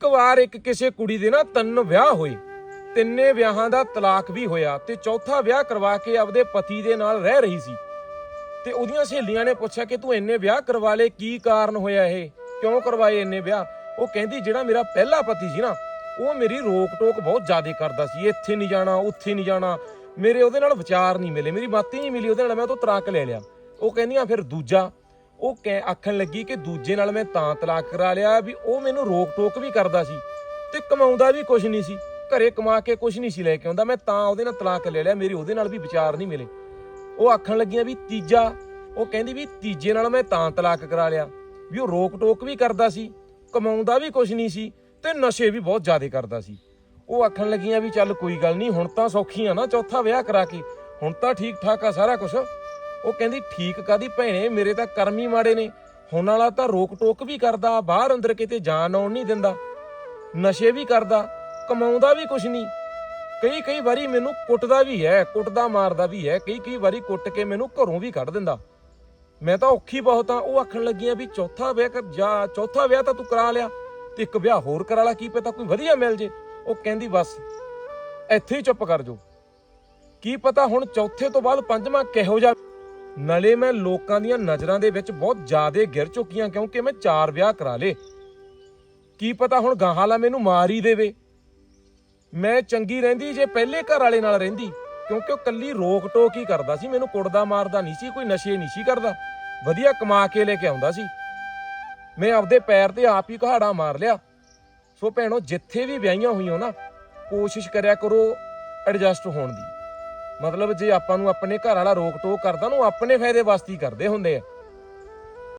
ਇੱਕ ਵਾਰ ਇੱਕ ਕਿਸੇ ਕੁੜੀ ਦੇ ਨਾ ਤਿੰਨ ਵਿਆਹ ਹੋਏ। ਤਿੰਨੇ ਵਿਆਹਾਂ ਦਾ ਤਲਾਕ ਵੀ ਹੋਇਆ ਤੇ ਚੌਥਾ ਵਿਆਹ ਕਰਵਾ ਕੇ ਆਪਦੇ ਪਤੀ ਦੇ ਨਾਲ ਰਹਿ ਰਹੀ ਸੀ। ਤੇ ਉਹਦੀਆਂ ਸਹੇਲੀਆਂ ਨੇ ਪੁੱਛਿਆ ਕਿ ਤੂੰ ਇੰਨੇ ਵਿਆਹ ਕਰਵਾ ਲਏ, ਕੀ ਕਾਰਨ ਹੋਇਆ ਇਹ? ਕਿਉਂ ਕਰਵਾਏ ਇੰਨੇ ਵਿਆਹ? ਉਹ ਕਹਿੰਦੀ, ਜਿਹੜਾ ਮੇਰਾ ਪਹਿਲਾ ਪਤੀ ਸੀ ਨਾ, ਉਹ ਮੇਰੀ ਰੋਕ ਟੋਕ ਬਹੁਤ ਜ਼ਿਆਦਾ ਕਰਦਾ ਸੀ। ਇੱਥੇ ਨਹੀਂ ਜਾਣਾ, ਉੱਥੇ ਨਹੀਂ ਜਾਣਾ। ਮੇਰੇ ਉਹਦੇ ਨਾਲ ਵਿਚਾਰ ਨਹੀਂ ਮਿਲੇ। ਮੇਰੀ ਬਾਤ ਹੀ ਨਹੀਂ ਮਿਲੀ, ਉਹਦੇ ਨਾਲ ਮੈਂ ਉਹ ਤੋਂ ਤਲਾਕ ਲੈ ਲਿਆ। ਉਹ ਕਹਿੰਦੀਆਂ ਫਿਰ ਦੂਜਾ ਉਹ ਕਹਿ ਆਖਣ ਲੱਗੀ ਕਿ ਦੂਜੇ ਨਾਲ ਮੈਂ ਤਾਂ ਤਲਾਕ ਕਰਾ ਲਿਆ ਵੀ ਉਹ ਮੈਨੂੰ ਰੋਕ ਟੋਕ ਵੀ ਕਰਦਾ ਸੀ ਤੇ ਕਮਾਉਂਦਾ ਵੀ ਕੁਝ ਨਹੀਂ ਸੀ। ਘਰੇ ਕਮਾ ਕੇ ਕੁਝ ਨਹੀਂ ਸੀ ਲੈ ਕੇ ਆਉਂਦਾ। ਮੈਂ ਤਾਂ ਉਹਦੇ ਨਾਲ ਤਲਾਕ ਲੈ ਲਿਆ, ਮੇਰੀ ਉਹਦੇ ਨਾਲ ਵੀ ਵਿਚਾਰ ਨਹੀਂ ਮਿਲੇ। ਉਹ ਆਖਣ ਲੱਗੀਆਂ ਵੀ ਤੀਜਾ, ਉਹ ਕਹਿੰਦੀ ਵੀ ਤੀਜੇ ਨਾਲ ਮੈਂ ਤਾਂ ਤਲਾਕ ਕਰਾ ਲਿਆ ਵੀ ਉਹ ਰੋਕ ਟੋਕ ਵੀ ਕਰਦਾ ਸੀ, ਕਮਾਉਂਦਾ ਵੀ ਕੁਝ ਨਹੀਂ ਸੀ ਤੇ ਨਸ਼ੇ ਵੀ ਬਹੁਤ ਜ਼ਿਆਦਾ ਕਰਦਾ ਸੀ। ਉਹ ਆਖਣ ਲੱਗੀਆਂ ਵੀ ਚੱਲ ਕੋਈ ਗੱਲ ਨਹੀਂ, ਹੁਣ ਤਾਂ ਸੌਖੀ ਆ ਨਾ, ਚੌਥਾ ਵਿਆਹ ਕਰਾ ਕੇ। ਹੁਣ ਤਾਂ ਠੀਕ ਠਾਕ ਆ ਸਾਰਾ ਕੁਝ ਉਹ ਕਹਿੰਦੀ, ਠੀਕ ਕਾਦੀ ਭੈਣੇ, ਮੇਰੇ ਤਾਂ ਕਰਮ ਹੀ ਮਾੜੇ ਨੇ। ਹੁਣ ਵਾਲਾ ਤਾਂ ਰੋਕ ਟੋਕ ਵੀ ਕਰਦਾ, ਬਾਹਰ ਅੰਦਰ ਕਿਤੇ ਜਾਣ ਆਉਣ ਨਹੀਂ ਦਿੰਦਾ। ਨਸ਼ੇ ਵੀ ਕਰਦਾ, ਕਮਾਉਂਦਾ ਵੀ ਕੁਛ ਨਹੀਂ। ਕਈ ਕਈ ਵਾਰੀ ਮੈਨੂੰ ਕੁੱਟਦਾ ਵੀ ਹੈ, ਕੁੱਟਦਾ, ਮਾਰਦਾ ਵੀ ਹੈ। ਕਈ ਕਈ ਵਾਰੀ ਕੁੱਟ ਕੇ ਮੈਨੂੰ ਘਰੋਂ ਵੀ ਕੱਢ ਦਿੰਦਾ। ਮੈਂ ਤਾਂ ਔਖੀ ਬਹੁਤ ਆ, ਉਹ ਆਖਣ ਲੱਗੀਆਂ ਵੀ, ਚੌਥਾ ਵਿਆਹ ਕਰ, ਜਾ, ਚੌਥਾ ਵਿਆਹ ਤਾਂ ਤੂੰ ਕਰਾ ਲਿਆ। ਤੇ ਇੱਕ ਵਿਆਹ ਹੋਰ ਕਰਾ ਲਾ, ਕੀ ਪਤਾ ਕੋਈ ਵਧੀਆ ਮਿਲ ਜੇ। ਉਹ ਕਹਿੰਦੀ, ਬਸ, ਇੱਥੇ ਹੀ ਚੁੱਪ ਕਰ ਜੋ ਕੀ ਪਤਾ ਹੁਣ ਚੌਥੇ ਤੋਂ ਬਾਅਦ ਪੰਜਵਾਂ ਕਿਹੋ ਜਿਹਾ ਨਾਲੇ ਮੈਂ ਲੋਕਾਂ ਦੀਆਂ ਨਜ਼ਰਾਂ ਦੇ ਵਿੱਚ ਬਹੁਤ ਜ਼ਿਆਦਾ ਗਿਰ ਚੁੱਕੀਆਂ ਕਿਉਂਕਿ ਮੈਂ ਚਾਰ ਵਿਆਹ ਕਰਾ ਲੇ ਕੀ ਪਤਾ ਹੁਣ ਗਾਹਾਂ ਲਾ ਮੈਨੂੰ ਮਾਰ ਹੀ ਦੇਵੇ। ਮੈਂ ਚੰਗੀ ਰਹਿੰਦੀ ਜੇ ਪਹਿਲੇ ਘਰ ਵਾਲੇ ਨਾਲ ਰਹਿੰਦੀ, ਕਿਉਂਕਿ ਉਹ ਕੱਲੀ ਰੋਕ ਟੋਕ ਹੀ ਕਰਦਾ ਸੀ, ਮੈਨੂੰ ਕੁੱਟਦਾ ਮਾਰਦਾ ਨਹੀਂ ਸੀ, ਕੋਈ ਨਸ਼ੇ ਨਹੀਂ ਸੀ ਕਰਦਾ। ਵਧੀਆ ਕਮਾ ਕੇ ਲੈ ਕੇ ਆਉਂਦਾ ਸੀ। ਮੈਂ ਆਪਦੇ ਪੈਰ ਤੇ ਆਪ ਹੀ ਕਹਾੜਾ ਮਾਰ ਲਿਆ। ਸੋ ਭੈਣੋ, ਜਿੱਥੇ ਵੀ ਵਿਆਹੀਆਂ ਹੋਈਆਂ ਨਾ, ਕੋਸ਼ਿਸ਼ ਕਰਿਆ ਕਰੋ ਐਡਜਸਟ ਹੋਣ ਦੀ। ਮਤਲਬ ਜੇ ਆਪਾਂ ਨੂੰ ਆਪਣੇ ਘਰ ਵਾਲਾ ਰੋਕ ਟੋਕ ਕਰਦਾ ਨੂੰ ਆਪਣੇ ਫਾਇਦੇ ਵਾਸਤੇ ਹੀ ਕਰਦੇ ਹੁੰਦੇ ਆ।